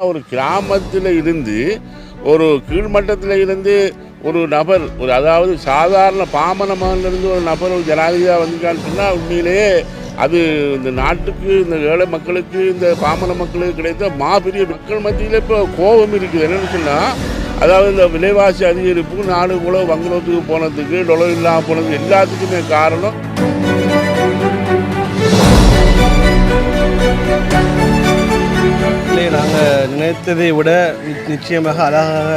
ஒரு கிராமத்தில் இருந்து ஒரு கீழ்மட்டத்தில் இருந்து ஒரு நபர் ஒரு அதாவது சாதாரண பாமன மகன்லேருந்து ஒரு நபர் ஒரு ஜனாதிபதியாக வந்துட்டான்னு சொன்னால் உண்மையிலேயே அது இந்த நாட்டுக்கு இந்த ஏழை மக்களுக்கு இந்த பாமன மக்களுக்கு கிடைத்த மாபெரிய மக்கள் மத்தியில் இப்போ கோபம் இருக்குது. என்னென்னு சொன்னால் அதாவது இந்த விலைவாசி அதிகரிப்பு நாடு கூட வங்குலத்துக்கு போனதுக்கு டொலர் இல்லாமல் போனதுக்கு எல்லாத்துக்குமே காரணம் நாங்கள் நினைத்ததை விட நிச்சயமாக அழகாக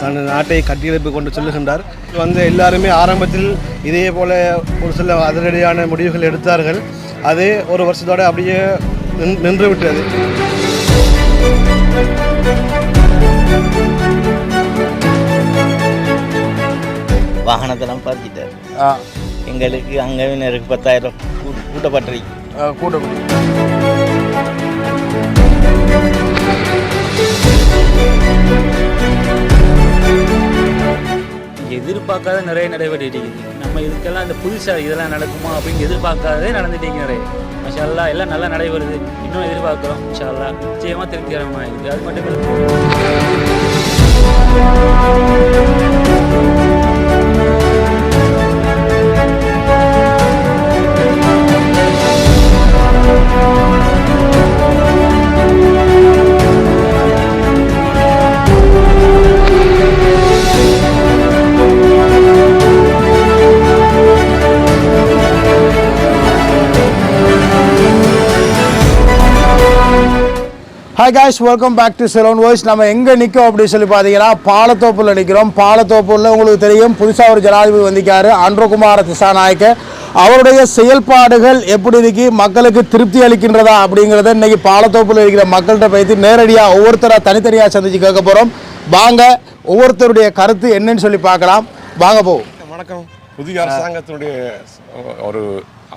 தன் நாட்டை கட்டியெழுப்பி கொண்டு சொல்லுகின்றார். வந்து எல்லாருமே ஆரம்பத்தில் இதே போல ஒரு சில அதிரடியான முடிவுகள் எடுத்தார்கள். அது ஒரு வருஷத்தோட அப்படியே நின்- நின்று விட்டது வாகனத்தெல்லாம் பார்த்துட்டார் எங்களுக்கு அங்கவினருக்கு பத்தாயிரம் கூ- கூட்டப்பட்டிருக்கு எதிர்பார்க்காத நிறைய நடைபெற்று நம்ம இதுக்கெல்லாம் இந்த புதுசாக இதெல்லாம் நடக்குமா அப்படின்னு எதிர்பார்க்காதே நடந்துட்டீங்க நிறைய. மஷாலா எல்லாம் நல்லா நடைபெறுது. இன்னும் எதிர்பார்க்குறோம் மஷாலா நிச்சயமாக திருப்திகரமாக இருக்குது. அது மட்டும் இல்லை. Hi guys welcome back to Ceylon voice நம்ம எங்கே நிற்கும் அப்படின்னு சொல்லி பார்த்தீங்கன்னா பாலத்தோப்பில் நிற்கிறோம் பாலத்தோப்பில் உங்களுக்கு தெரியும் புதுசாக ஒரு ஜனாதிபதி வந்திருக்காரு அன்றகுமார திசாநாயக்க. அவருடைய செயல்பாடுகள் எப்படி இருக்கு? மக்களுக்கு திருப்தி அளிக்கின்றதா அப்படிங்கிறத இன்னைக்கு பாலத்தோப்பில் இருக்கிற மக்கள்கிட்ட பேசி நேரடியாக ஒவ்வொருத்தராக தனித்தனியாக சந்திச்சு கேட்க போகிறோம் வாங்க ஒவ்வொருத்தருடைய கருத்து என்னன்னு சொல்லி பார்க்கலாம். வாங்க போவோம் வணக்கம். புதிய அரசாங்கத்தினுடைய ஒரு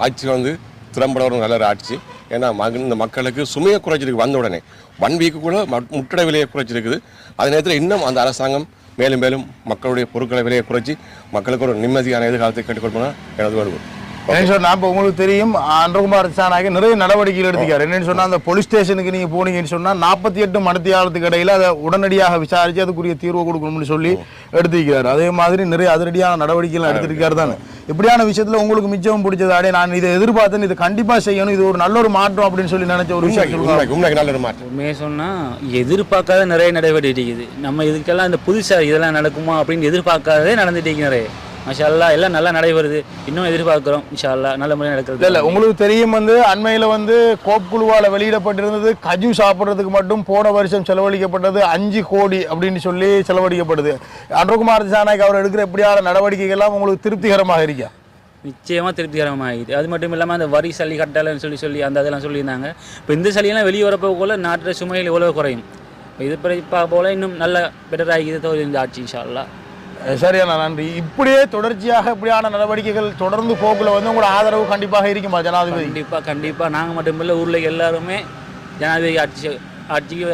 ஆட்சி வந்து திறம்பட ஒரு நல்ல ஒரு ஆட்சி. ஏன்னா மக இந்த மக்களுக்கு சுமையை குறைச்சிருக்கு வந்த உடனே ஒன் வீக்கு கூட மட்- விலையை குறைச்சிருக்குது. அதே நேரத்தில் இன்னும் அந்த அரசாங்கம் மேலும் மேலும் மக்களுடைய பொருட்களை விலையை குறைச்சி மக்களுக்கு ஒரு நிம்மதியான எதிர்காலத்தை கற்றுக் எனது வருவோம் என்னன்னு சொன்னா இப்போ உங்களுக்கு தெரியும் அன்றகுமார் திசாநாயக்க நிறைய நடவடிக்கைகள் எடுத்துக்காரு என்னன்னு சொன்னா அந்த போலீஸ் ஸ்டேஷனுக்கு நீங்க போனீங்கன்னு சொன்னா நாற்பத்தி எட்டு மணித்தியாலத்துக்கு இடையில அதை உடனடியாக விசாரிச்சு அதுக்குரிய தீர்வு கொடுக்கணும்னு சொல்லி எடுத்துக்கிறாரு அதே மாதிரி நிறைய அதிரடியான நடவடிக்கைகள் எடுத்திருக்காரு தானே. இப்படியான விஷயத்துல உங்களுக்கு மிச்சம் பிடிச்சது அடே நான் இதை எதிர்பார்த்தேன் இதை கண்டிப்பா செய்யணும் இது ஒரு நல்ல ஒரு மாற்றம் அப்படின்னு சொல்லி நினைச்ச ஒரு விஷயம் நல்ல ஒரு மாற்றம். உண்மையை சொன்னால் எதிர்பார்க்காத நிறைய நடைபெற்று இருக்குது. நம்ம இதுக்கெல்லாம் இந்த புதுசாக இதெல்லாம் நடக்குமா அப்படின்னு எதிர்பார்க்காதே நடந்துட்டு நிறைய மஷால்லா எல்லாம் நல்லா நடைபெறுது இன்னும் எதிர்பார்க்குறோம் இன்ஷால்லா நல்ல முறையில் நடக்கிறது இல்ல உங்களுக்கு தெரியும் வந்து அண்மையில வந்து கோப் குழுவால வெளியிடப்பட்டிருந்தது கஜு சாப்பிடுறதுக்கு மட்டும் போன வருஷம் செலவழிக்கப்பட்டது அஞ்சு கோடி அப்படின்னு சொல்லி செலவழிக்கப்படுது. அன்றகுமார் திசாநாயக் அவர் எடுக்கிற எப்படியான நடவடிக்கைகள் எல்லாம் உங்களுக்கு திருப்திகரமாக இருக்கா? நிச்சயமாக திருப்திகரமாகிது. அது மட்டும் இல்லாமல் அந்த வரி சளி கட்டலைன்னு சொல்லி சொல்லி அந்த அதெல்லாம் சொல்லியிருந்தாங்க. இப்போ இந்த சளியெல்லாம் வெளியே வரப்போ போல நாட்டு சுமைகள் எவ்வளோ குறையும். இப்போ இது இப்போ போல இன்னும் நல்ல பெட்டர் ஆகிது இந்த ஆட்சி இன்ஷால்லா சரியான நன்றி. இப்படியே தொடர்ச்சியாக இப்படியான நடவடிக்கைகள் தொடர்ந்து போக்குல வந்து உங்களோட ஆதரவு கண்டிப்பாக இருக்குமா ஜனாதிபதி? கண்டிப்பாக கண்டிப்பாக நாங்கள் மட்டும் இல்லை ஊரில் எல்லாருமே ஜனாதிபதி ஆட்சி ஆட்சிக்கு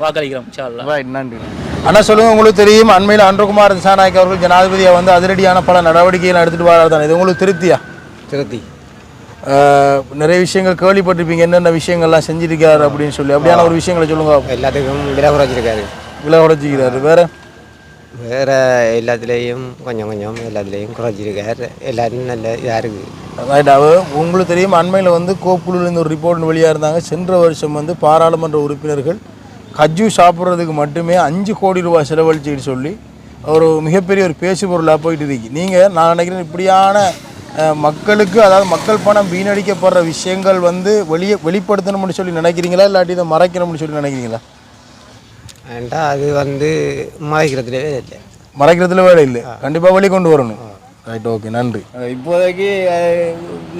வாக்களிக்கிறோம் ரைட் நன்றி. அண்ணா சொல்லுங்க உங்களுக்கு தெரியும் அண்மையில் அன்றகுமார் திசாநாயக் அவர்கள் ஜனாதிபதியை வந்து அதிரடியான பல நடவடிக்கைகள் எடுத்துட்டு வராரு தானே இது உங்களுக்கு திருப்தியா? திருத்தி அஹ் நிறைய விஷயங்கள் கேள்விப்பட்டிருப்பீங்க. என்னென்ன விஷயங்கள்லாம் செஞ்சிருக்காரு அப்படின்னு சொல்லி. அப்படியான ஒரு விஷயங்களை சொல்லுங்க. எல்லாத்துக்கும் விலை குறைச்சிருக்காரு விலை உடைச்சிக்கிறாரு வேற? வேற எல்லாத்துலேயும் கொஞ்சம் கொஞ்சம் எல்லாத்துலேயும் குறைஞ்சிருக்கார் எல்லாரும் நல்ல இதாக இருக்குது உங்களுக்கு தெரியும் அண்மையில் வந்து கோப்புலேருந்து ஒரு ரிப்போர்ட் வெளியாக இருந்தாங்க சென்ற வருஷம் வந்து பாராளுமன்ற உறுப்பினர்கள் கஜ்ஜு சாப்பிட்றதுக்கு மட்டுமே அஞ்சு கோடி ரூபாய் செலவழிச்சுக்கிட்டு சொல்லி ஒரு மிகப்பெரிய ஒரு பேசு பொருளாக போயிட்டு இருக்கு நீங்கள் நான் நினைக்கிறேன் இப்படியான மக்களுக்கு அதாவது மக்கள் பணம் வீணடிக்கப்படுற விஷயங்கள் வந்து வெளியே வெளிப்படுத்தணும்னு சொல்லி நினைக்கிறீங்களா இல்லாட்டி இதை மறைக்கணும்னு சொல்லி நினைக்கிறீங்களா ஏன்டா அது வந்து மறைக்கிறதுலே இல்லை. மறைக்கிறதுல வேலை இல்லை. கண்டிப்பாக வெளி கொண்டு வரணும். ரைட் ஓகே நன்றி. இப்போதைக்கு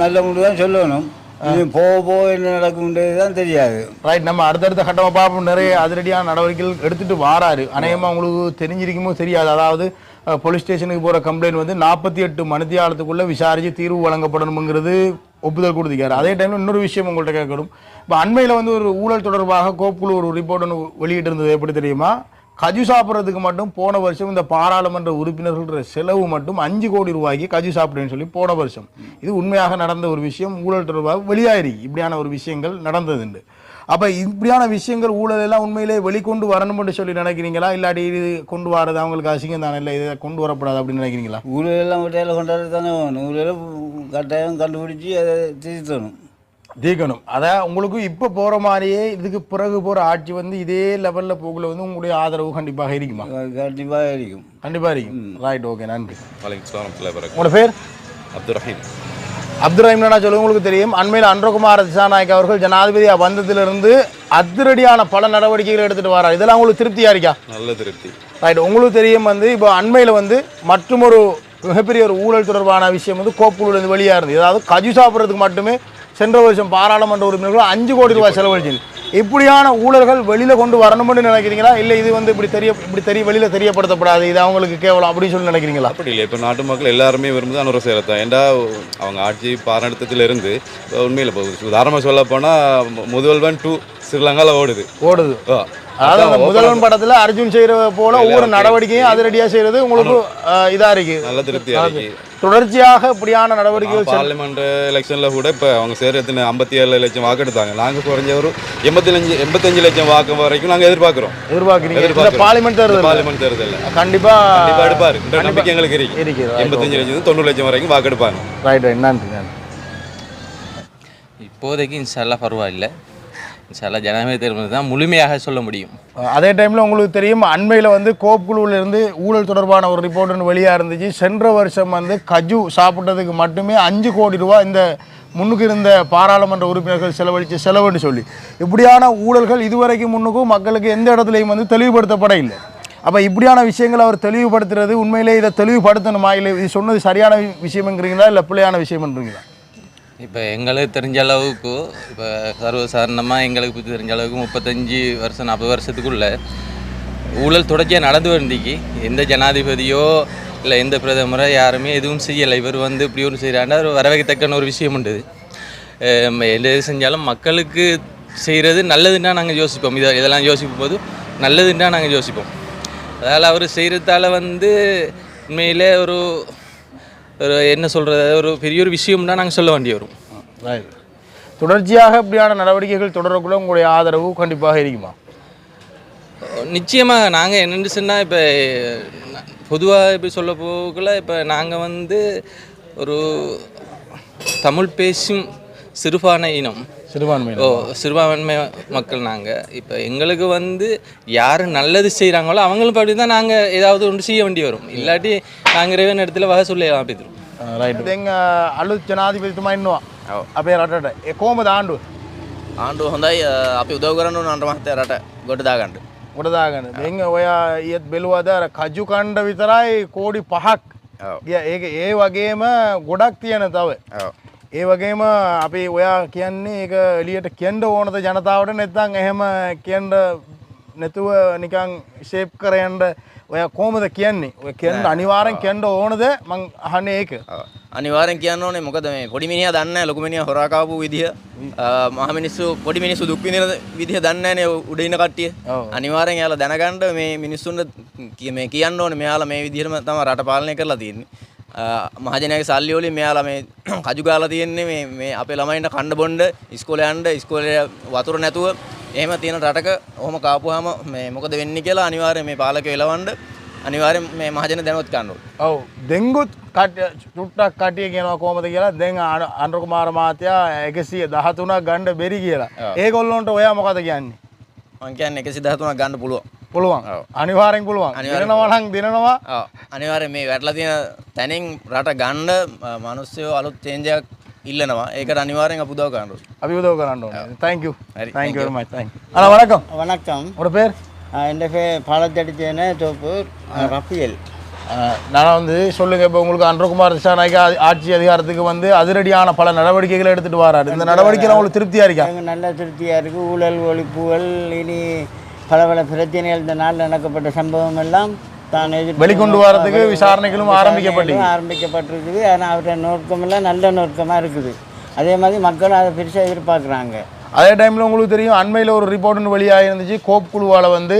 நல்ல முடிவு தான் சொல்லணும் இது போக போக என்ன நடக்கும்ன்றது தான் தெரியாது. ரைட் நம்ம அடுத்தடுத்த கட்டமாக பார்ப்போம். நிறைய அதிரடியான நடவடிக்கைகள் எடுத்துட்டு வாராரு. அநேகமாக உங்களுக்கு தெரிஞ்சிருக்குமோ தெரியாது. அதாவது போலீஸ் ஸ்டேஷனுக்கு போகிற கம்ப்ளைண்ட் வந்து நாற்பத்தி எட்டு மணித்தியாலத்துக்குள்ளே விசாரித்து தீர்வு வழங்கப்படணுங்கிறது ஒப்புதல் கொடுத்துருக்காரு. அதே டைமில் இன்னொரு விஷயம் உங்கள்கிட்ட கேட்கணும். இப்போ அண்மையில் வந்து ஒரு ஊழல் தொடர்பாக கோப்புக்குழு ஒரு ரிப்போர்ட் ஒன்று வெளியிட்டு இருந்தது. எப்படி தெரியுமா? கஜு சாப்பிட்றதுக்கு மட்டும் போன வருஷம் இந்த பாராளுமன்ற உறுப்பினர்கள்ன்ற செலவு மட்டும் அஞ்சு கோடி ரூபாய்க்கு கஜு சாப்பிடுன்னு சொல்லி போன வருஷம். இது உண்மையாக நடந்த ஒரு விஷயம். ஊழல் தொடர்பாக வெளியாயிருக்கு. இப்படியான ஒரு விஷயங்கள் நடந்ததுண்டு. அப்ப இப்படியான விஷயங்கள் ஊழல் எல்லாம் உண்மையிலே வெளிக்கொண்டு வரணும்னு சொல்லி நினைக்கிறீங்களா? இல்லாட்டி இது கொண்டு வரது அவங்களுக்கு அசிங்கம் தானே? இல்லை இதை கொண்டு வரப்படாது அப்படின்னு நினைக்கிறீங்களா? ஊழலெல்லாம் விட்டையில் கொண்டாட தானே வேணும். ஊழல கட்டாயம் கண்டுபிடிச்சி அதை திருத்தணும். தீக்கணும் அதான் உங்களுக்கு இப்போ போற மாதிரியே இதுக்கு பிறகு போற ஆட்சி வந்து இதே லெவல்ல போகல வந்து உங்களுடைய ஆதரவு கண்டிப்பாக இருக்குமா? கண்டிப்பாக இருக்கும். கண்டிப்பா இருக்கும். ரைட் ஓகே நன்றி. வரகாத்து உங்களோட பேர்? அப்துல் ரஹீம். அப்துல் ரஹீம் சொல்லுங்க உங்களுக்கு தெரியும். அண்மையில் அன்றகுமார் திசாநாயக் அவர்கள் ஜனாதிபதியா வந்ததிலிருந்து அதிரடியான பல நடவடிக்கைகள் எடுத்துட்டு வரார். இதெல்லாம் உங்களுக்கு திருப்தியா இருக்கா? நல்ல திருப்தி. ரைட் உங்களுக்கு தெரியும் வந்து இப்போ அண்மையில் வந்து மற்றும் ஒரு மிகப்பெரிய ஒரு ஊழல் தொடர்பான விஷயம் வந்து கோப்புலேருந்து வெளியாக இருந்தது அதாவது கஜு சாப்பிட்றதுக்கு மட்டுமே சென்ற வருஷம் பாராளுமன்ற உறுப்பினர்கள் அஞ்சு கோடி ரூபாய் செலவழிச்சு இப்படியான ஊழல்கள் வெளியில் கொண்டு வரணும்னு நினைக்கிறீங்களா? இல்லை இது வந்து இப்படி தெரிய இப்படி தெரிய வெளியில் தெரியப்படுத்தப்படாது இது அவங்களுக்கு கேவலம் அப்படின்னு சொல்லி நினைக்கிறீங்களா? அப்படி இல்லை. இப்போ நாட்டு மக்கள் எல்லாருமே விரும்புது அனுர சேரத்தான் ஏண்டா அவங்க ஆட்சி பாராட்டத்தில் இருந்து இப்போ உண்மையில் இப்போ உதாரணமாக சொல்ல போனால் முதல்வன் டூ ஸ்ரீலங்காவில் ஓடுது. ஓடுது. அதாவது முதல்வன் படத்துல அர்ஜுன் செய்யற போல ஒவ்வொரு நடவடிக்கையும் அதிரடியா செய்யறது உங்களுக்கு அஹ், இதா இருக்கு நல்ல திருப்தியாக இருக்கு தொடர்ச்சியாக இப்படியான நடவடிக்கைகள் பார்லிமெண்ட் எலெக்ஷனில் கூட இப்போ அவங்க சேர எத்தனை ஐம்பத்தி ஏழு லட்சம் வாக்கு எடுத்தாங்க. நாங்கள் குறைஞ்ச ஒரு எண்பத்தஞ்சு எண்பத்தஞ்சு லட்சம் வாக்கு வரைக்கும் நாங்கள் எதிர்பார்க்குறோம். எதிர்பார்க்கிறீங்க. பார்லிமெண்ட் தேர்தல் பார்லிமெண்ட் தேர்தல் கண்டிப்பா கண்டிப்பாக எடுப்பார். நம்பிக்கை எங்களுக்கு இருக்கு. இருக்குது எண்பத்தஞ்சு லட்சம் தொண்ணூறு லட்சம் வரைக்கும் வாக்கு எடுப்பாங்க. ரைட் ரைட் நன்றி நன்றி. இப்போதைக்கு இன்ஷால்லா பரவாயில்லை. இன்ஷால்லா ஜனாதிபதி தேர்தல் தான் முழுமையாக சொல்ல முடியும். அதே டைமில் உங்களுக்கு தெரியும் அண்மையில் வந்து கோப்புக்குழுவிலிருந்து ஊழல் தொடர்பான ஒரு ரிப்போர்ட் ஒன்று வெளியாக இருந்துச்சு. சென்ற வருஷம் வந்து கஜு சாப்பிட்டதுக்கு மட்டுமே அஞ்சு கோடி ரூபா இந்த முன்னுக்கு இருந்த பாராளுமன்ற உறுப்பினர்கள் செலவழித்து செலவுன்னு சொல்லி. இப்படியான ஊழல்கள் இதுவரைக்கும் முன்னுக்கும் மக்களுக்கு எந்த இடத்துலையும் வந்து தெளிவுபடுத்தப்பட இல்லை. அப்போ இப்படியான விஷயங்களை அவர் தெளிவுபடுத்துறது உண்மையிலே இதை தெளிவுபடுத்தணுமா? இல்லை இது சொன்னது சரியான விஷயம்ங்கிறீங்களா? இல்லை பிள்ளையான விஷயம்ன்றீங்களா? இப்போ எங்களுக்கு தெரிஞ்ச அளவுக்கு இப்போ சர்வசாதாரணமாக எங்களுக்கு பற்றி தெரிஞ்ச அளவுக்கு முப்பத்தஞ்சு வருஷம் நாற்பது வருஷத்துக்குள்ள ஊழல் தொடர்ச்சியாக நடந்து வந்துக்கு எந்த ஜனாதிபதியோ இல்லை எந்த பிரதமரோ யாருமே எதுவும் செய்யலை. இவர் வந்து இப்படி ஒன்று செய்கிறாண்டா ஒரு வரவேற்கத்தக்கன ஒரு விஷயம் உண்டு. எந்த இது செஞ்சாலும் மக்களுக்கு செய்கிறது நல்லதுன்னா நாங்கள் யோசிப்போம். இதை இதெல்லாம் யோசிக்கும் போது நல்லதுன்னா நாங்கள் யோசிப்போம். அதால் அவர் செய்கிறதால வந்து உண்மையிலே ஒரு ஒரு என்ன சொல்கிறது ஒரு பெரிய ஒரு விஷயம்னா நாங்கள் சொல்ல வேண்டி வரும். தொடர்ச்சியாக இப்படியான நடவடிக்கைகள் தொடரக்குள்ள உங்களுடைய ஆதரவு கண்டிப்பாக இருக்குமா? நிச்சயமாக நாங்கள் என்னென்னு சொன்னால் இப்போ பொதுவாக இப்படி சொல்ல போகல இப்போ நாங்கள் வந்து ஒரு தமிழ் பேசும் சிறுபான்மை இனம் சிறுபான்மை ஓ சிறுபான்மை மக்கள் நாங்கள் இப்போ எங்களுக்கு வந்து யார் நல்லது செய்கிறாங்களோ அவங்களும் அப்படி தான் நாங்கள் ஏதாவது ஒன்று செய்ய வேண்டி வரும் இல்லாட்டி நாங்கள் இறைவன் இடத்துல வகை சொல்லி ஆப்பிடுறோம் රයිට දෙං අලුත් ජනාධිපතිතුමා ඉන්නවා අපේ රටට ඒ කොහොමද ආණ්ඩුව ආණ්ඩුව හොඳයි අපි උදව් කරන්න නට මහත්තය රට ගොඩදාගන්නට ගොඩදාගන්න දෙං ඔයා ඒත් බෙලුවද අර කජු කණ්ඩ විතරයි කෝඩි පහක් ගිය ඒක ඒ වගේම ගොඩක් තියෙන තව ඒ වගේම අපි ඔයා කියන්නේ ඒක එලියට කෙන්ඩ ඕනද ජනතාවට? නැත්තං එහෙම කෙන්ඩ නැතුව නිකං ශේප් කරයන්ට ඔය කෝමද කියන්නේ? ඔය කෙන්ඩ අනිවාරෙන් කෙන්ඩ ඕනද? මං අහන්න ඒක. අනිවාරෙන් කියන්න ඕනේ. මොකද මේ පොඩි මිනිහා දන්නේ නැහැ ලොකු මිනිහා හොරාකාපු විදිහ මහ මිනිස්සු පොඩි මිනිස්සු දුක් විඳින විදිහ දන්නේ නැහැනේ උඩ ඉන්න කට්ටිය. අනිවාර්යෙන් එයාලා දැනගන්න මේ මිනිස්සුන්ට මේ කියන්න ඕනේ. මෙයාලා මේ විදිහටම තමයි රට පාලනය කරලා තියෙන්නේ මහජනයාගේ සල්ලි වලින් මෙයාලා මේ කජු ගාලා තියෙන්නේ මේ මේ අපේ ළමයින්ට කන්න බොන්න ඉස්කෝලේ යන්න ඉස්කෝලේ වතුර නැතුව. එහෙම තියෙන රටක ඔහොම කාපුවාම මේ මොකද වෙන්නේ කියලා අනිවාර්යෙන් මේ පාලකයෝ එලවන්න. අනිවාර්යෙන් මේ මහජන දැනුවත් කරන්න ඕනේ. ඔව්. දෙංගුත් චුට්ටක් කටිය කියනවා කොහමද කියලා. දැන් අන්රකුමාර මාතයා එකසිය දහතුනක් ගණ්ඩ බෙරි කියලා. ඒ කොල්ලොන්ට ඔයා මොකද කියන්නේ මං කියන්නේ 113ක් ගන්න පුළුවන්. පුළුවන්. අනිවාර්යෙන් පුළුවන්. දෙනවා නම් දෙනවා. ඔව්. අනිවාර්යෙන් මේ වැටලා තියෙන තැනින් රට ගන්න මිනිස්සු අලුත් චේන්ජ් එකක් இல்லைனவா ஏக்கர் அனிவாரம் அப்பு உதவு காணும் அப்படி உதவு காணும் thank you thank you very much thank you hello வணக்கம் வணக்கம் உங்களோட பேர் என் பேர் பாலத்தடிச்சேன தோப்பு ரஃபியல் நான் வந்து சொல்லுங்க இப்போ உங்களுக்கு அன்றகுமார் திசாநாயக்க ஆட்சி அதிகாரத்துக்கு வந்து அதிரடியான பல நடவடிக்கைகளை எடுத்துட்டு வராரு. இந்த நடவடிக்கைகள் உங்களுக்கு திருப்தியா இருக்கா? நல்ல திருப்தியாக இருக்குது ஊழல் ஒழிப்புகள் இனி பல பல பிரச்சனைகள் இந்த நாளில் நடக்கப்பட்ட சம்பவம் எல்லாம் தான் வெளிக்கொண்டு வரதுக்கு விசாரணைகளும் ஆரம்பிக்கப்பட்டு ஆரம்பிக்கப்பட்டிருக்குது. ஆனால் அவருடைய நோக்கமெல்லாம் நல்ல நோக்கமாக இருக்குது. அதே மாதிரி மக்களும் அதை பெருசாக எதிர்பார்க்குறாங்க. அதே டைமில் உங்களுக்கு தெரியும் அண்மையில் ஒரு ரிப்போர்ட் ஒன்று வெளியாக இருந்துச்சு கோப் குழுவால் வந்து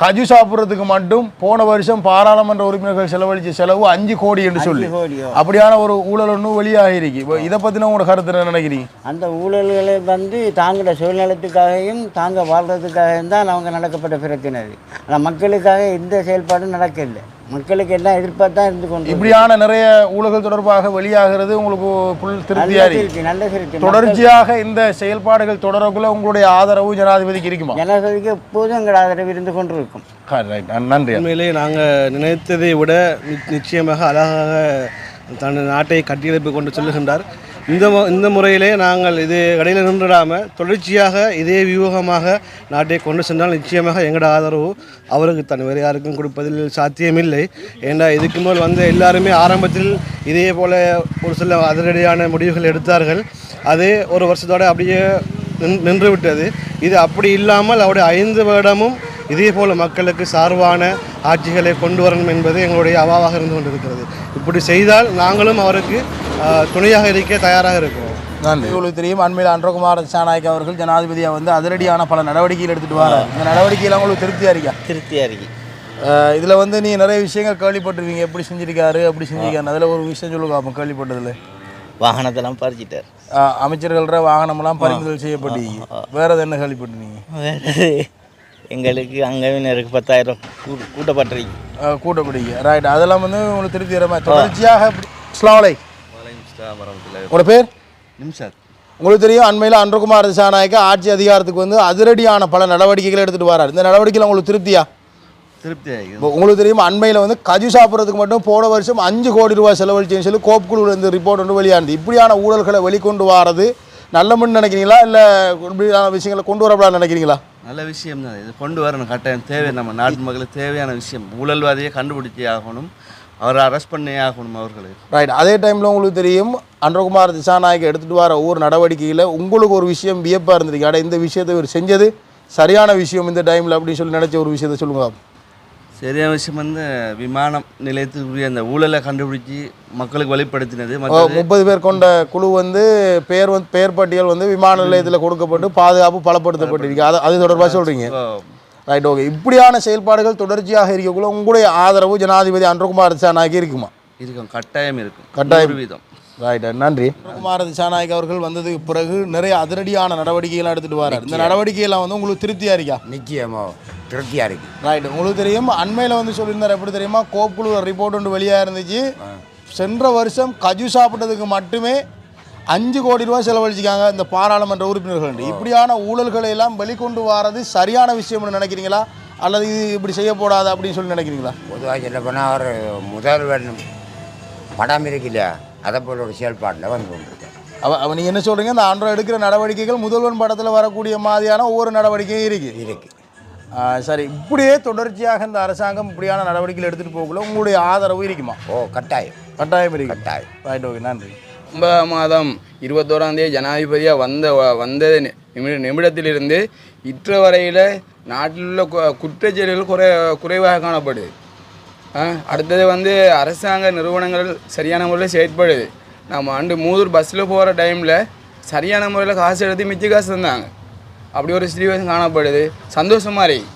கஜு சாப்பிட்றதுக்கு மட்டும் போன வருஷம் பாராளுமன்ற உறுப்பினர்கள் செலவழிச்ச செலவு அஞ்சு கோடி என்று சொல்லி. அப்படியான ஒரு ஊழல் ஒன்று வெளியாகிருக்கு இப்போ இதை பற்றின உங்களோட கருத்து என்ன நினைக்கிறீங்க? அந்த ஊழல்களை வந்து தாங்களோட சுயநலத்துக்காகவும் தாங்க வாழ்கிறதுக்காகவும் தான் அவங்க நடக்கப்பட்ட பிரச்சனை ஆனால் மக்களுக்காக எந்த செயல்பாடும் நடக்கல மக்களுக்கு எல்லாம் எதிர்பார்த்தா இருந்து கொண்டு இப்படியான நிறைய ஊழல்கள் தொடர்பாக வெளியாகிறது உங்களுக்கு புல் திருப்தியா இருக்கு நல்ல திருப்தி. தொடர்ச்சியாக இந்த செயல்பாடுகள் தொடரக்குள்ள உங்களுடைய ஆதரவு ஜனாதிபதிக்கு இருக்குமா? ஜனாதிபதிக்கு எப்போதும் எங்கள் ஆதரவு இருந்து கொண்டிருக்கும் ரைட் நன்றி. உண்மையிலே நாங்கள் நினைத்ததை விட நி- நிச்சயமாக அழகாக தன் நாட்டை கட்டியெழுப்பி கொண்டு செல்லுகின்றார். இந்த இந்த முறையிலே நாங்கள் இது இடையில நின்றுடாமல் தொடர்ச்சியாக இதே வியூகமாக நாட்டை கொண்டு சென்றால் நிச்சயமாக எங்களோட ஆதரவு அவருக்கு தன். வேறு யாருக்கும் கொடுப்பதில் சாத்தியமில்லை. ஏன்னா இதுக்கு மேல் வந்து எல்லாருமே ஆரம்பத்தில் இதே போல் ஒரு சில அதிரடியான முடிவுகள் எடுத்தார்கள். அது ஒரு வருஷத்தோடு அப்படியே நின்- நின்று விட்டது இது அப்படி இல்லாமல் அவருடைய ஐந்து வருடமும் இதே போல மக்களுக்கு சார்பான ஆட்சிகளை கொண்டு வரணும் என்பது எங்களுடைய அவாவாக இருந்து கொண்டிருக்கிறது. இப்படி செய்தால் நாங்களும் அவருக்கு துணையாக இருக்க தயாராக இருக்கிறோம். நன்றி. உங்களுக்கு தெரியும் அண்மையில் அன்றகுமார் சாநாயக் அவர்கள் ஜனாதிபதியாக வந்து அதிரடியான பல நடவடிக்கைகள் எடுத்துட்டு வரார் இந்த நடவடிக்கையில் உங்களுக்கு திருப்தியா இருக்கா? திருப்தியாக இருக்கு. இதுல வந்து நீ நிறைய விஷயங்கள் கேள்விப்பட்டிருக்கீங்க. எப்படி செஞ்சிருக்காரு அப்படி செஞ்சிருக்காரு அதில் ஒரு விஷயம் சொல்லுங்க அப்போ கேள்விப்பட்டதுல. வாகனத்தெல்லாம் பறிச்சிட்டார். அமைச்சர்கள்ற வாகனமெல்லாம் பறிமுதல் செய்யப்பட்டீங்க. வேற எது என்ன கேள்விப்பட்டிருந்தீங்க எங்களுக்கு அங்கவினருக்கு பத்தாயிரம் கூட்டப்பட்டிருக்கு. அஹ் கூட்டப்பட்டீங்க ரைட் அதெல்லாம் வந்து உங்களுக்கு திருப்தி வர மாதிரி. தொடர்ச்சியாக ஸ்லாவலை உங்களோட பேர்? நிமிஷம் உங்களுக்கு தெரியும் அண்மையில் அன்றகுமார் திசாநாயக்க ஆட்சி அதிகாரத்துக்கு வந்து அதிரடியான பல நடவடிக்கைகளை எடுத்துட்டு வரார். இந்த நடவடிக்கையில் உங்களுக்கு திருப்தியா? திருப்தி இப்போ உங்களுக்கு தெரியும் அண்மையில் வந்து கஜு சாப்பிட்றதுக்கு மட்டும் போன வருஷம் அஞ்சு கோடி ரூபாய் செலவழிச்சுன்னு சொல்லி கோப்புக்குழுவில் இருந்து ரிப்போர்ட் ஒன்று வெளியானது. இப்படியான ஊழல்களை வெளிக்கொண்டு வாரது நல்லமுன்னு நினைக்கிறீங்களா? இல்லை இப்படியான விஷயங்களை கொண்டு வரப்படாது நினைக்கிறீங்களா? நல்ல விஷயம் தான். இது கொண்டு வரணும். கட்டாயம் தேவை. நம்ம நாட்டு மக்களுக்கு தேவையான விஷயம். ஊழல்வாதியை கண்டுபிடிச்சே ஆகணும். அவரை அரெஸ்ட் பண்ணே ஆகணும் அவர்களுக்கு ரைட் அதே டைமில் உங்களுக்கு தெரியும் அன்றகுமார் திசாநாயக்க எடுத்துகிட்டு வர ஒவ்வொரு நடவடிக்கையில் உங்களுக்கு ஒரு விஷயம் வியப்பாக இருந்திருக்கு. அட இந்த விஷயத்தை இவர் செஞ்சது சரியான விஷயம் இந்த டைமில் அப்படின்னு சொல்லி நினச்ச ஒரு விஷயத்தை சொல்லுங்க சரியான விஷயம் வந்து விமானம் நிலையத்துக்குரிய அந்த ஊழலை கண்டுபிடிச்சி மக்களுக்கு வெளிப்படுத்தினது. முப்பது பேர் கொண்ட குழு வந்து பேர் வந்து பெயர் பட்டியல் வந்து விமான நிலையத்தில் கொடுக்கப்பட்டு பாதுகாப்பு பலப்படுத்தப்பட்டிருக்கு. அது அது தொடர்பாக சொல்கிறீங்க ரைட் ஓகே இப்படியான செயல்பாடுகள் தொடர்ச்சியாக இருக்கக்குள்ள உங்களுடைய ஆதரவு ஜனாதிபதி அன்றகுமார் திசாநாயக்கு இருக்குமா? இருக்கும். கட்டாயம் இருக்கும். கட்டாயம். வீதம். ரைட் நன்றி. அன்றகுமார் திசாநாயக் அவர்கள் வந்ததுக்கு பிறகு நிறைய அதிரடியான நடவடிக்கைகள் எடுத்துட்டு வரார். இந்த நடவடிக்கையெல்லாம் வந்து உங்களுக்கு திருப்தியா இருக்கா? நிச்சயமா திருப்தியாக இருக்கு. ரைட் உங்களுக்கு தெரியும் அண்மையில் வந்து சொல்லியிருந்தார் எப்படி தெரியுமா? கோப்புக்குழு ரிப்போர்ட் ஒன்று வெளியாக இருந்துச்சு. சென்ற வருஷம் கஜு சாப்பிட்டதுக்கு மட்டுமே அஞ்சு கோடி ரூபாய் செலவழிச்சிக்காங்க இந்த பாராளுமன்ற உறுப்பினர்கள் இப்படியான ஊழல்களை எல்லாம் வெளிக்கொண்டு வாரது சரியான விஷயம்னு நினைக்கிறீங்களா? அல்லது இது இப்படி செய்யக்கூடாது அப்படின்னு சொல்லி நினைக்கிறீங்களா? பொதுவாக சொல்ல போனால் ஒரு முதல்வன் படம் இருக்குல்ல அதை போல ஒரு செயல்பாட்டில் வந்து கொண்டிருக்கேன் அவ அவ நீங்கள் என்ன சொல்கிறீங்க இந்த ஆண்டோ எடுக்கிற நடவடிக்கைகள் முதல்வன் படத்தில் வரக்கூடிய மாதிரியான ஒவ்வொரு நடவடிக்கையும் இருக்குது இருக்கு. ஆ, சரி இப்படியே தொடர்ச்சியாக இந்த அரசாங்கம் இப்படியான நடவடிக்கைகள் எடுத்துகிட்டு போகக்குள்ள உங்களுடைய ஆதரவு இருக்குமா? ஓ கட்டாயம். கட்டாயம் இருக்கு. கட்டாயம். ரைட் ஓகே நன்றி. ஒன்பதாம் மாதம் இருபத்தோராம் தேதி ஜனாதிபதியாக வந்த வந்த நிமி நிமிடத்திலிருந்து இற்ற வரையில் நாட்டில் உள்ள கு- குற்றச்செயல்கள் குறை குறைவாக காணப்படுது. அடுத்தது வந்து அரசாங்க நிறுவனங்கள் சரியான முறையில் செயற்படுது. நம்ம ஆண்டு மூதூர் பஸ்ஸில் போகிற டைமில் சரியான முறையில் காசு எடுத்து மிச்ச காசு தந்தாங்க. அப்படி ஒரு சிச்சுவேஷன் காணப்படுது. சந்தோஷமாக இருக்கு.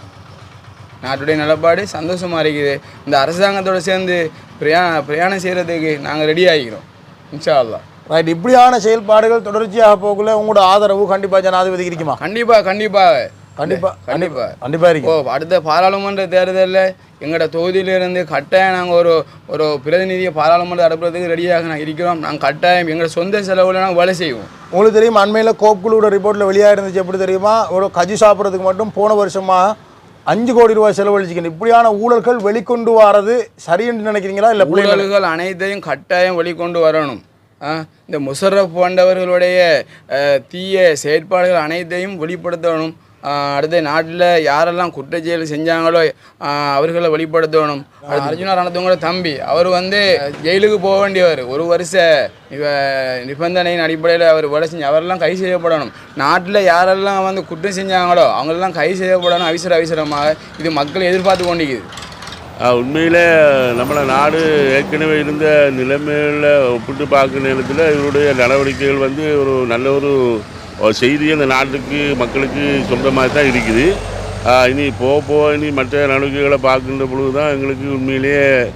நாட்டுடைய நிலப்பாடு சந்தோஷமாக இருக்குது. இந்த அரசாங்கத்தோட சேர்ந்து பிரயா பிரயாணம் செய்கிறதுக்கு நாங்கள் ரெடி ஆகிக்கிறோம். இன்ஷா அல்லாஹ் ரைட் இப்படியான செயல்பாடுகள் தொடர்ச்சியாக போகக்குள்ள உங்களோட ஆதரவு கண்டிப்பாக ஜனாதிபதிக்கு இருக்குமா? கண்டிப்பாக கண்டிப்பாக. கண்டிப்பா கண்டிப்பா. கண்டிப்பாக இருக்கு ஓ அடுத்த பாராளுமன்ற தேர்தலில் எங்களோட தொகுதியிலிருந்து கட்டாயம் நாங்கள் ஒரு ஒரு பிரதிநிதியை பாராளுமன்ற அனுப்புறதுக்கு ரெடியாக நாங்கள் இருக்கிறோம். நாங்கள் கட்டாயம் எங்களோட சொந்த செலவில் நாங்கள் வேலை செய்வோம். உங்களுக்கு தெரியும் அண்மையில் கோப்புக்குழுவோட ரிப்போர்ட்டில் வெளியாக இருந்துச்சு எப்படி தெரியுமா? ஒரு கஜி சாப்பிட்றதுக்கு மட்டும் போன வருஷமா அஞ்சு கோடி ரூபாய் செலவழிச்சிக்கணும். இப்படியான ஊழல்கள் வெளிக்கொண்டு வாரது சரின்னு நினைக்கிறீங்களா? இல்லை ஊழல்கள் அனைத்தையும் கட்டாயம் வெளிக்கொண்டு வரணும். இந்த முஷரப் போன்றவர்களுடைய தீய செயற்பாடுகள் அனைத்தையும் வெளிப்படுத்தணும். அடுத்து நாட்டில் யாரெல்லாம் குற்ற செயல் செஞ்சாங்களோ அவர்களை வெளிப்படுத்தணும் அடுத்து அர்ஜுனா ரணத்தவங்களோட தம்பி அவர் வந்து ஜெயிலுக்கு போக வேண்டியவர். ஒரு வருஷ நிப- நிபந்தனையின் அடிப்படையில் அவர் வேலை செஞ்சு அவரெல்லாம் கை செய்யப்படணும். நாட்டில் யாரெல்லாம் வந்து குற்றம் செஞ்சாங்களோ அவங்களெல்லாம் கை செய்யப்படணும். அவசர அவசரமாக இது மக்கள் எதிர்பார்த்து கொண்டிருக்குது. உண்மையில் நம்மளை நம்மள நாடு ஏற்கனவே இருந்த நிலைமையில் ஒப்பிட்டு பார்க்குற நேரத்தில் இவருடைய நடவடிக்கைகள் வந்து ஒரு நல்ல ஒரு செய்தி அந்த நாட்டுக்கு மக்களுக்கு சொல்கிற மாதிரி தான் இருக்குது. இனி போக போக இனி மற்ற நடவடிக்கைகளை பார்க்கின்ற பொழுது தான் எங்களுக்கு உண்மையிலேயே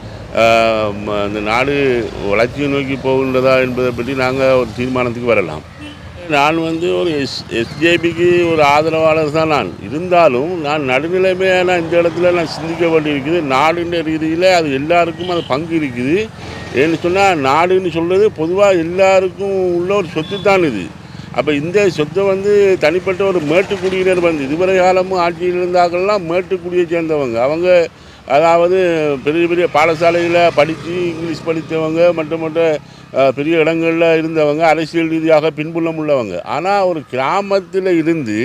ம- இந்த நாடு வளர்ச்சியை நோக்கி போகின்றதா என்பதை பற்றி நாங்கள் ஒரு தீர்மானத்துக்கு வரலாம். நான் வந்து ஒரு எஸ் எஸ்ஜேபிக்கு ஒரு ஆதரவாளர் தான் நான். இருந்தாலும் நான் நடுநிலைமையான இந்த இடத்துல நான் சிந்திக்க வேண்டியிருக்குது. நாடுன்ற ரீதியில் அது எல்லாருக்கும் அது பங்கு இருக்குது. ஏன்னு சொன்னால் நாடுன்னு சொல்கிறது பொதுவாக எல்லாருக்கும் உள்ள ஒரு சொத்து தான் இது. அப்போ இந்த சொத்தை வந்து தனிப்பட்ட ஒரு மேட்டுக்குடியினர் வந்து இதுவரை காலமும் ஆட்சியில் இருந்தாக்கள்லாம் மேட்டுக்குடியை சேர்ந்தவங்க. அவங்க அதாவது பெரிய பெரிய பாடசாலையில் படித்து இங்கிலீஷ் படித்தவங்க மற்ற மற்ற பெரிய இடங்களில் இருந்தவங்க அரசியல் ரீதியாக பின்புலம் உள்ளவங்க. ஆனால் ஒரு கிராமத்தில் இருந்து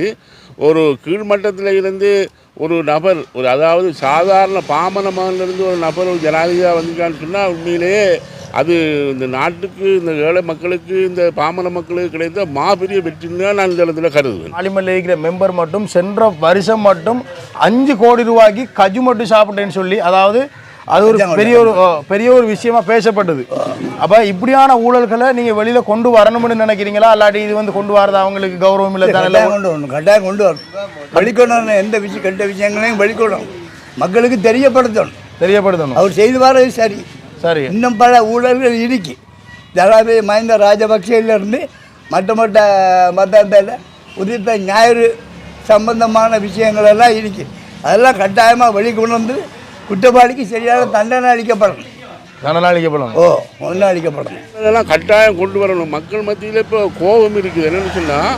ஒரு கீழ்மட்டத்தில் இருந்து ஒரு நபர் ஒரு அதாவது சாதாரண பாமர மகனிலிருந்து ஒரு நபர் ஒரு ஜனாதிபதியாக வந்திருக்கான்னு சொன்னால் உண்மையிலேயே அது இந்த நாட்டுக்கு இந்த ஏழை மக்களுக்கு இந்த பாமர மக்களுக்கு கிடைத்த மாபெரிய வெற்றின்னு தான் நான் இந்த இடத்துல கருதுவேன் பார்லிமெண்ட்ல இருக்கிற மெம்பர் மட்டும் சென்ற வருஷம் மட்டும் அஞ்சு கோடி ரூபாய்க்கு கஜு மட்டும் சாப்பிட்டேன்னு சொல்லி அதாவது அது ஒரு பெரிய ஒரு பெரிய ஒரு விஷயமா பேசப்பட்டது. அப்ப இப்படியான ஊழல்களை நீங்க வெளியில கொண்டு வரணும்னு நினைக்கிறீங்களா? இல்லாட்டி இது வந்து கொண்டு வரது அவங்களுக்கு கௌரவம் இல்லை தானே கட்டாயம் கொண்டு வரணும். கட்டாயம் கொண்டு வரணும். வெளிக்கொண்டு எந்த விஷயம் கெட்ட விஷயங்களையும் வெளிக்கொள்ளணும் மக்களுக்கு தெரியப்படுத்தணும். தெரியப்படுத்தணும். அவர் செய்து வர்றது சரி. சரி. இன்னும் பல ஊழல்கள் இருக்கு. ஜனாதிபதி மஹிந்த ராஜபக்சேலேருந்து மற்ற மற்ற மதத்தில் உதித்த ஞாயிறு சம்பந்தமான விஷயங்கள் எல்லாம் இருக்கு. அதெல்லாம் கட்டாயமாக வெளிக்கொண்டு வந்து குற்றவாளிக்கு சரியான தண்டனை அளிக்கப்படணும் ஜனநாயகப்படும் ஓ ஒன்றும் அளிக்கப்படணும் இதெல்லாம் கட்டாயம் கொண்டு வரணும். மக்கள் மத்தியில் இப்போ கோபம் இருக்குது. என்னென்னு சொன்னால்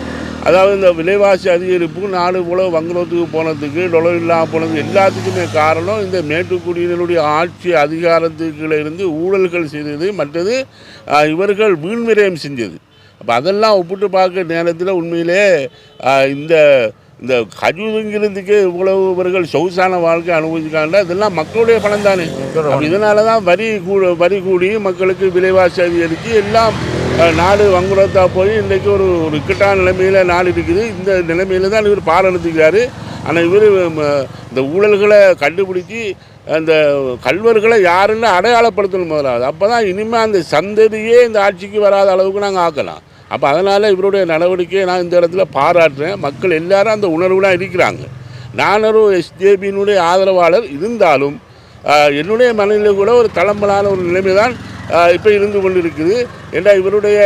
அதாவது இந்த விலைவாசி அதிகரிப்பு நாடு போல வங்குறதுக்கு போனதுக்கு டொலர் இல்லாமல் போனது எல்லாத்துக்குமே காரணம் இந்த மேட்டுக்குடியினருடைய ஆட்சி அதிகாரத்துக்குள்ள இருந்து ஊழல்கள் செய்தது மற்றது இவர்கள் வீண்விரயம் செஞ்சது. அப்போ அதெல்லாம் ஒப்பிட்டு பார்க்குற நேரத்தில் உண்மையிலே இந்த இந்த கஜுங்கிறதுக்கு இவ்வளவு இவர்கள் சொகுசான வாழ்க்கை அனுபவிச்சுக்காண்டா இதெல்லாம் மக்களுடைய பணம் தானே இதனால தான் வரி கூ வரி கூடி மக்களுக்கு விலைவாசி அதிகரித்து எல்லாம் நாடு வங்குறதா போய் இன்றைக்கு ஒரு ஒரு இக்கட்டான நிலைமையில் நாடு இருக்குது. இந்த நிலைமையில தான் இவர் பாடம் நடத்திக்கிறாரு ஆனால் இவர் இந்த ஊழல்களை கண்டுபிடிச்சி அந்த கல்வர்களை யாருன்னு அடையாளப்படுத்தணும் முதலாவது. அப்போ தான் இனிமேல் அந்த சந்ததியே இந்த ஆட்சிக்கு வராத அளவுக்கு நாங்கள் ஆக்கலாம். அப்போ அதனால் இவருடைய நடவடிக்கையை நான் இந்த இடத்துல பாராட்டுறேன். மக்கள் எல்லாரும் அந்த உணர்வுலாம் இருக்கிறாங்க. நானும் எஸ்ஜேபியினுடைய ஆதரவாளர் இருந்தாலும் என்னுடைய மனநிலை கூட ஒரு தளம்பலான ஒரு நிலைமை தான் இப்போ இருந்து கொண்டு இருக்குது ஏன்னா இவருடைய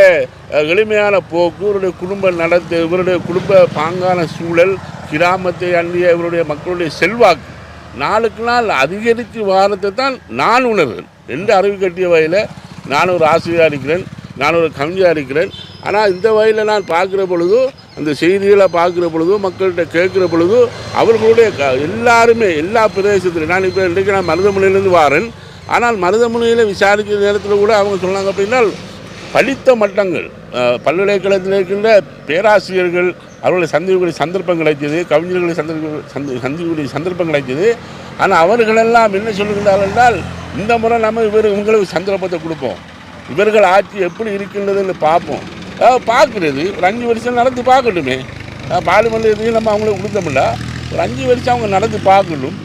எளிமையான போக்கு இவருடைய குடும்ப நடத்தை இவருடைய குடும்ப பாங்கான சூழல் கிராமத்தை அண்டிய இவருடைய மக்களுடைய செல்வாக்கு நாளுக்கு நாள் அதிகரித்து வாரத்தை தான் நான் உணர்கிறேன் ரெண்டு அறிவு கட்டிய வகையில் நான் ஒரு ஆசிரியராக இருக்கிறேன் நான் ஒரு கவிஞராக இருக்கிறேன் ஆனால் இந்த வகையில் நான் பார்க்குற பொழுதும் அந்த செய்திகளை பார்க்குற பொழுதும் மக்கள்கிட்ட கேட்குற பொழுதும் அவர்களுடைய க- எல்லாருமே எல்லா பிரதேசத்திலும் நான் இப்போ இன்றைக்கு நான் மருதமுனையிலேருந்து வாரேன். ஆனால் மருதமுனையில் விசாரிக்கிற நேரத்தில் கூட அவங்க சொன்னாங்க அப்படின்னா படித்த மட்டங்கள் பல்கலைக்கழகத்தில் இருக்கின்ற பேராசிரியர்கள் அவர்களை சந்திக்கக்கூடிய சந்தர்ப்பம் கிடைத்தது கவிஞர்களை சந்தர்ப்ப சந்தி சந்திக்கக்கூடிய சந்தர்ப்பம் கிடைத்தது ஆனால் அவர்களெல்லாம் என்ன சொல்லுகின்றார்கள் என்றால் இந்த முறை நம்ம இவர் உங்களுக்கு சந்தர்ப்பத்தை கொடுப்போம். இவர்கள் ஆட்சி எப்படி இருக்கின்றதுன்னு பார்ப்போம். பார்க்குறது ஒரு அஞ்சு வருஷம் நடந்து பார்க்கட்டுமே. பார்லிமெண்ட் எதுவும் நம்ம அவங்கள கொடுத்தோம்ல ஒரு அஞ்சு வருஷம் அவங்க நடந்து பார்க்கணும்.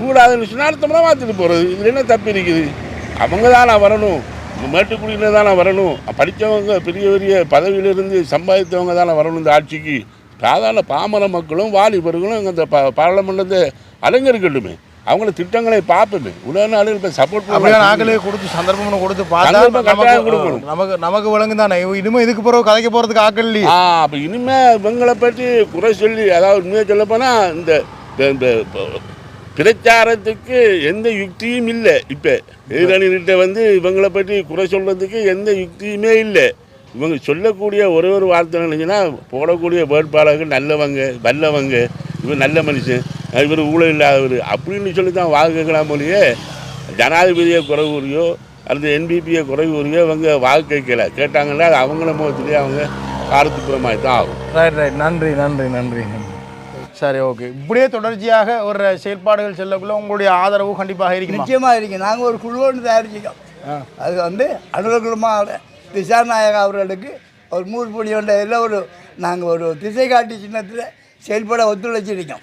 கூடாதுன்னு சொன்னால் பார்த்துட்டு போகிறது இதில் என்ன தப்பு இருக்குது? அவங்க தானே வரணும். மேட்டுக்குடியில் தானே வரணும். படித்தவங்க பெரிய பெரிய பதவியிலிருந்து சம்பாதித்தவங்க தானே வரணும் இந்த ஆட்சிக்கு. சாதாரண பாமர மக்களும் வாலிபர்களும் இந்த ப பாராளுமன்றத்தை அலங்கரிக்கட்டுமே. அவங்கள திட்டங்களை பார்ப்போமே உலக நாடுகள் இப்போ சப்போர்ட் அப்படியே நாங்களே கொடுத்து சந்தர்ப்பம் கொடுத்து பார்த்தா கட்டாயம் நமக்கு கொடுக்கணும். நமக்கு நமக்கு விளங்கு தானே இனிமே இதுக்கு பிறகு கதைக்க போறதுக்கு ஆக்கள் இல்லையே. ஆ அப்போ இனிமேல் இவங்களை பற்றி குறை சொல்லி அதாவது உண்மையாக சொல்லப்போனால் இந்த இந்த- பிரச்சாரத்துக்கு எந்த யுக்தியும் இல்லை. இப்போ எதிரணிகிட்ட வந்து இவங்களை பற்றி குறை சொல்கிறதுக்கு எந்த யுக்தியுமே இல்லை. இவங்க சொல்லக்கூடிய ஒரே ஒரு வார்த்தை நினைச்சுன்னா போடக்கூடிய வேட்பாளர்கள் நல்லவங்க வல்லவங்க இவர் நல்ல மனுஷன். இவர் ஊழல் இல்லாதவர். அப்படின்னு சொல்லி தான் வாக்கு கேட்கலாம் போலயே ஜனாதிபதியை குறை கூறியோ அல்லது என்பிபியை குறை கூறியோ இவங்க வாக்கு கேட்கல. கேட்டாங்கன்னா அது அவங்கள முகத்திலேயே அவங்க காரத்துப்புறமாய் தான் ஆகும். ரைட் ரைட் நன்றி நன்றி நன்றி நன்றி. சரி ஓகே இப்படியே தொடர்ச்சியாக ஒரு செயல்பாடுகள் செல்லக்குள்ள உங்களுடைய ஆதரவு கண்டிப்பாக இருக்குமா? நிச்சயமாக இருக்கு. நாங்கள் ஒரு குழு ஒன்று தயாரிச்சிக்கோம் அது வந்து அனுகூலமாக திசாநாயகா அவர்களுக்கு ஒரு புள்ளி ஒன்ற எல்லாம் ஒரு நாங்கள் ஒரு திசை காட்டி சின்னத்தில் செயல்பட ஒத்துழைச்சிருக்கோம்.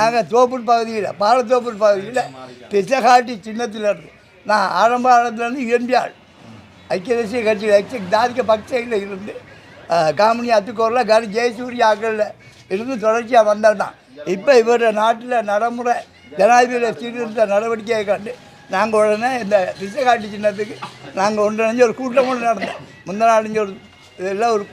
நாங்கள் தோப்பூர் பகுதியில் பாலத்தோப்பூர் பகுதியில் திசை காட்டி சின்னத்தில் இருந்து நான் ஆரம்ப காலத்துலேருந்து எம்பியாள் ஐக்கிய தேசிய கட்சியில் ஐக்கிய தாதிக்க பக்சையில் இருந்து காமினி அத்துக்கோரில் கரு ஜெயசூரிய ஆக்களில் இருந்து தொடர்ச்சியாக வந்தவன் தான். இப்போ இவர நாட்டில் நடைமுறை ஜனாதிபதி சீர்திருத்த நடவடிக்கையை கண்டு நாங்கள் உடனே இந்த திசை காட்டி சின்னத்துக்கு நாங்கள் ஒன்றிணைஞ்சு ஒரு கூட்டம் ஒன்று நடந்தோம். முந்தின நாள் ஒரு இதெல்லாம் ஒரு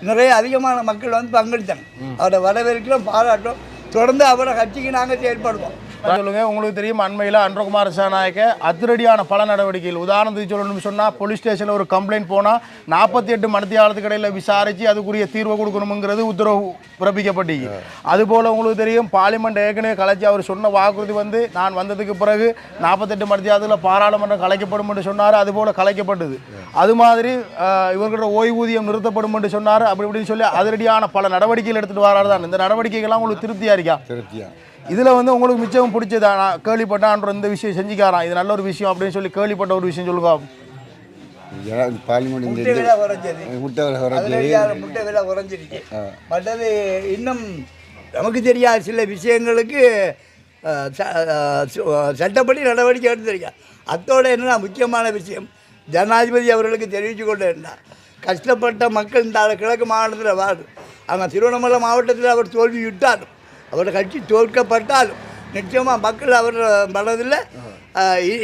நிறைய அதிகமான மக்கள் வந்து பங்கெடுத்தாங்க. அவரை வரவேற்கிறோம் பாராட்டும் தொடர்ந்து அவரை கட்சிக்கு நாங்கள் செயல்படுவோம் சொல்லுங்க. உங்களுக்கு தெரியும் அண்மையில் அன்றகுமார் சாநாயக்க அதிரடியான பல நடவடிக்கைகள். உதாரணத்துக்கு சொல்லணும்னு சொன்னால் போலீஸ் ஸ்டேஷனில் ஒரு கம்ப்ளைண்ட் போனால் நாற்பத்தி எட்டு மணித்தியாலத்துக்கு இடையில் விசாரித்து அதுக்குரிய தீர்வை கொடுக்கணுங்கிறது உத்தரவு பிறப்பிக்கப்பட்டீங்க அதுபோல் உங்களுக்கு தெரியும் பார்லிமெண்ட் ஏற்கனவே கலைச்சி அவர் சொன்ன வாக்குறுதி வந்து நான் வந்ததுக்கு பிறகு நாற்பத்தெட்டு மணித்தியாலத்தில் பாராளுமன்றம் கலைக்கப்படும் என்று சொன்னார் அதுபோல் கலைக்கப்பட்டது. அது மாதிரி இவர்களோட ஓய்வூதியம் நிறுத்தப்படும் என்று சொன்னார் அப்படி இப்படின்னு சொல்லி அதிரடியான பல நடவடிக்கைகள் எடுத்துகிட்டு வராரு தான் இந்த நடவடிக்கைகள்லாம் உங்களுக்கு திருப்தியாக இருக்கா? திருப்தியா. இதில் வந்து உங்களுக்கு மிச்சம் பிடிச்சதா? நான் கேள்விப்பட்டான்ற இந்த விஷயம் செஞ்சுக்காரான். இது நல்ல ஒரு விஷயம் அப்படின்னு சொல்லி கேள்விப்பட்ட ஒரு விஷயம் சொல்லுங்க. முட்டை விலை குறைஞ்சது முட்டை விலை குறைஞ்சிருக்கு மற்றது இன்னும் நமக்கு தெரியாத. சில விஷயங்களுக்கு சட்டப்படி நடவடிக்கை எடுத்திருக்கேன் அத்தோட என்னன்னா முக்கியமான விஷயம் ஜனாதிபதி அவர்களுக்கு தெரிவித்து கொண்டு இருந்தார் கஷ்டப்பட்ட மக்கள் இந்த கிழக்கு மாகாணத்தில் வாடு ஆனால் திருவண்ணாமலை மாவட்டத்தில் அவர் தோல்வி விட்டாலும் அவர் கட்சி தோற்கப்பட்டாலும் நிச்சயமாக மக்கள் அவர் மனதில்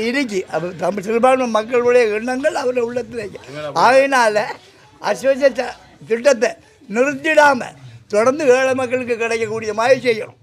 இருக்கு தமிழ் சிறுபான்மை மக்களுடைய எண்ணங்கள் அவர் உள்ளத்தில். ஆகையினால அஸ்வச திட்டத்தை நிறுத்திடாமல் தொடர்ந்து ஏழை மக்களுக்கு கிடைக்கக்கூடிய மாதிரி செய்யணும்